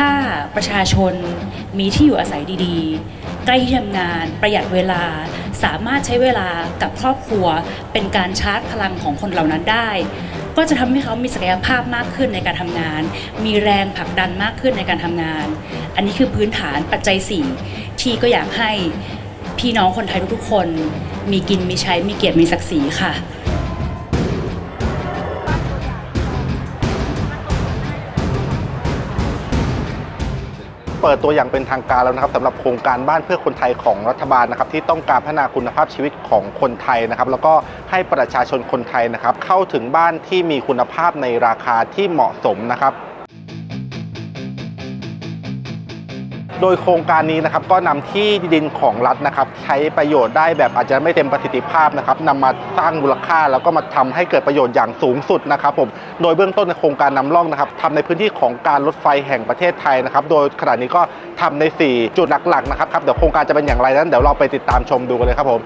ถ้าประชาชนมีที่อยู่อาศัยดีๆ ใกล้ที่ทำงาน ประหยัดเวลา สามารถใช้เวลากับครอบครัว เป็นการชาร์จพลังของคนเหล่านั้นได้ ก็จะทำให้เขามีศักยภาพมากขึ้นในการทำงาน มีแรงผลักดันมากขึ้นในการทำงาน อันนี้คือพื้นฐานปัจจัย4ที่ก็อยากให้พี่น้องคนไทยทุกๆคน มีกินมีใช้มีเกียรติมีศักดิ์ศรีค่ะ เปิดตัวอย่างเป็นทางการแล้วนะครับสำหรับโครงการบ้านเพื่อคนไทยของรัฐบาลนะครับที่ต้องการพัฒนาคุณภาพชีวิตของคนไทยนะครับแล้วก็ให้ประชาชนคนไทยนะครับเข้าถึงบ้านที่มีคุณภาพในราคาที่เหมาะสมนะครับ โดยโครงการนี้นะครับก็นำที่ดินของรัฐนะครับใช้ประโยชน์ได้แบบอาจจะไม่เต็มประสิทธิภาพนะครับนำมาสร้างมูลค่าแล้วก็มาทำให้เกิดประโยชน์อย่างสูงสุดนะครับผมโดยเบื้องต้นในโครงการนำร่องนะครับทำในพื้นที่ของการรถไฟแห่งประเทศไทยนะครับโดยขณะนี้ก็ทำใน 4 จุดหลักๆนะครับครับเดี๋ยวโครงการจะเป็นอย่างไรนั้นเดี๋ยวเราไปติดตามชมดูกันเลยครับผม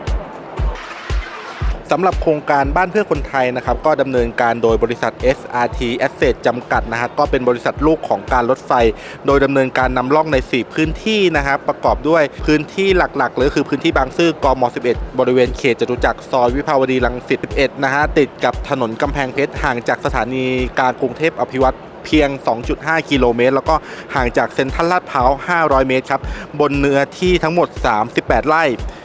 สำหรับโครงการบ้านเพื่อคนไทยนะครับก็ดำเนินการโดยบริษัท SRT Asset จำกัดนะฮะก็เป็นบริษัทลูกของการรถไฟ โดยดำเนินการนำร่องใน 4 พื้นที่นะครับประกอบด้วยพื้นที่หลักๆเลยคือพื้นที่บางซื่อกม 11 บริเวณเขตจตุจักรซอยวิภาวดีรังสิต 11 นะฮะติดกับถนนกำแพงเพชรห่างจากสถานีการกรุงเทพอภิวัตรเพียง 2.5 กิโลเมตร แล้วก็ห่างจากเซ็นทรัลลาดพร้าว 500 เมตรครับ บนเนื้อที่ทั้งหมด 38 ไร่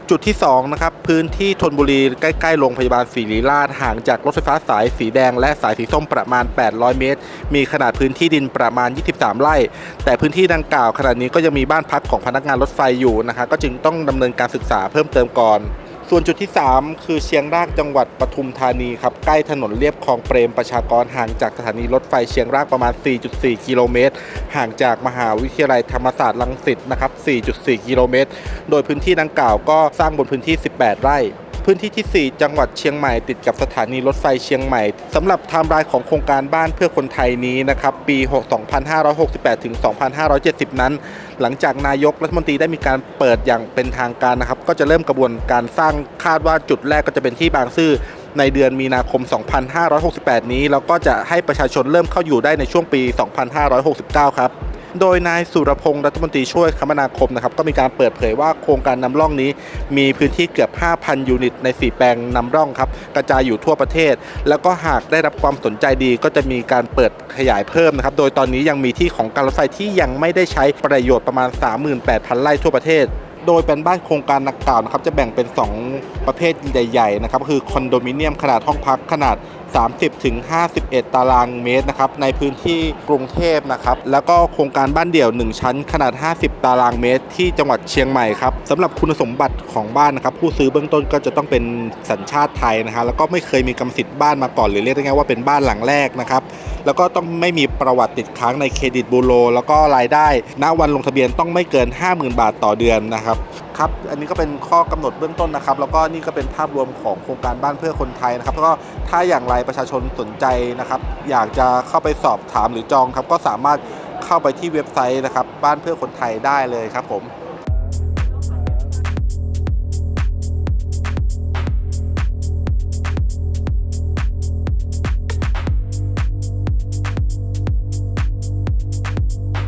จุดที่ 2 นะครับ พื้นที่ธนบุรีใกล้ ๆ โรงพยาบาลศรีราชห่างจากรถไฟฟ้าสายสีแดง และสายสีส้มประมาณ 800 เมตร มีขนาดพื้นที่ดินประมาณ 23 ไร่ แต่พื้นที่ดังกล่าวขณะนี้ก็ยังมีบ้านพักของพนักงานรถไฟอยู่นะคะก็จึงต้องดำเนินการศึกษาเพิ่มเติมก่อน ส่วนจุดที่ 3 คือเชียงรากจังหวัดปทุมธานีครับใกล้ถนนเลียบคลองเปรมประชากรห่างจากสถานีรถไฟเชียงรากประมาณ 4.4 กิโลเมตร ห่างจากมหาวิทยาลัยธรรมศาสตร์ลังสิตนะครับ 4.4 กิโลเมตร โดยพื้นที่ดังกล่าวก็สร้างบนพื้นที่ 18 ไร่ พื้นที่ที่ 4 จังหวัดเชียงใหม่ติดกับสถานีรถไฟเชียงใหม่สำหรับไทม์ไลน์ของโครงการบ้านเพื่อคนไทยนี้นะครับปี 2568 ถึง 2570 นั้น หลังจากนายกรัฐมนตรีได้มีการเปิดอย่างเป็นทางการนะครับ ก็จะเริ่มกระบวนการสร้างคาดว่าจุดแรกก็จะเป็นที่บางซื่อในเดือนมีนาคม 2568 นี้ แล้วก็จะให้ประชาชนเริ่มเข้าอยู่ได้ในช่วงปี 2569 ครับ โดยนายสุรพงศ์รัฐมนตรีช่วยคมนาคมนะครับก็มีการเปิดเผยว่าโครงการนำร่องนี้ มีพื้นที่เกือบ 5,000 ยูนิต ใน 4 แปลงนำร่องครับกระจายอยู่ทั่วประเทศ แล้วก็หากได้รับความสนใจดีก็จะมีการเปิดขยายเพิ่มนะครับโดยตอนนี้ยังมีที่ของการรถไฟที่ยังไม่ได้ใช้ประโยชน์ประมาณ 38,000 ไร่ทั่วประเทศโดยเป็นบ้านโครงการดังกล่าวนะครับจะแบ่งเป็น 2 ประเภทใหญ่ๆนะครับคือคอนโดมิเนียมขนาดห้องพักขนาด 30ถึง51 ตารางเมตรนะครับในพื้นที่กรุงเทพนะครับแล้วก็โครงการบ้านเดี่ยว 1 ชั้นขนาด 50 ตารางเมตร ที่จังหวัดเชียงใหม่ครับสำหรับคุณสมบัติของบ้านนะครับผู้ซื้อเบื้องต้นก็จะต้องเป็นสัญชาติไทยนะฮะแล้วก็ไม่เคยมีกรรมสิทธิ์บ้านมาก่อนหรือเรียกได้ง่ายว่าเป็นบ้านหลังแรกนะครับแล้วก็ต้องไม่มีประวัติติดค้างในเครดิตบูโรแล้วก็รายได้ณวันลงทะเบียนต้องไม่เกิน 50,000 บาทต่อเดือนนะครับครับอันนี้ก็เป็นข้อกำหนดเบื้องต้นนะครับ แล้วก็นี่ก็เป็นภาพรวมของโครงการบ้านเพื่อคนไทยนะครับแล้วก็ถ้าอย่างไรประชาชนสนใจนะครับ อยากจะเข้าไปสอบถามหรือจองครับ ก็สามารถเข้าไปที่เว็บไซต์นะครับ บ้านเพื่อคนไทยได้เลยครับผม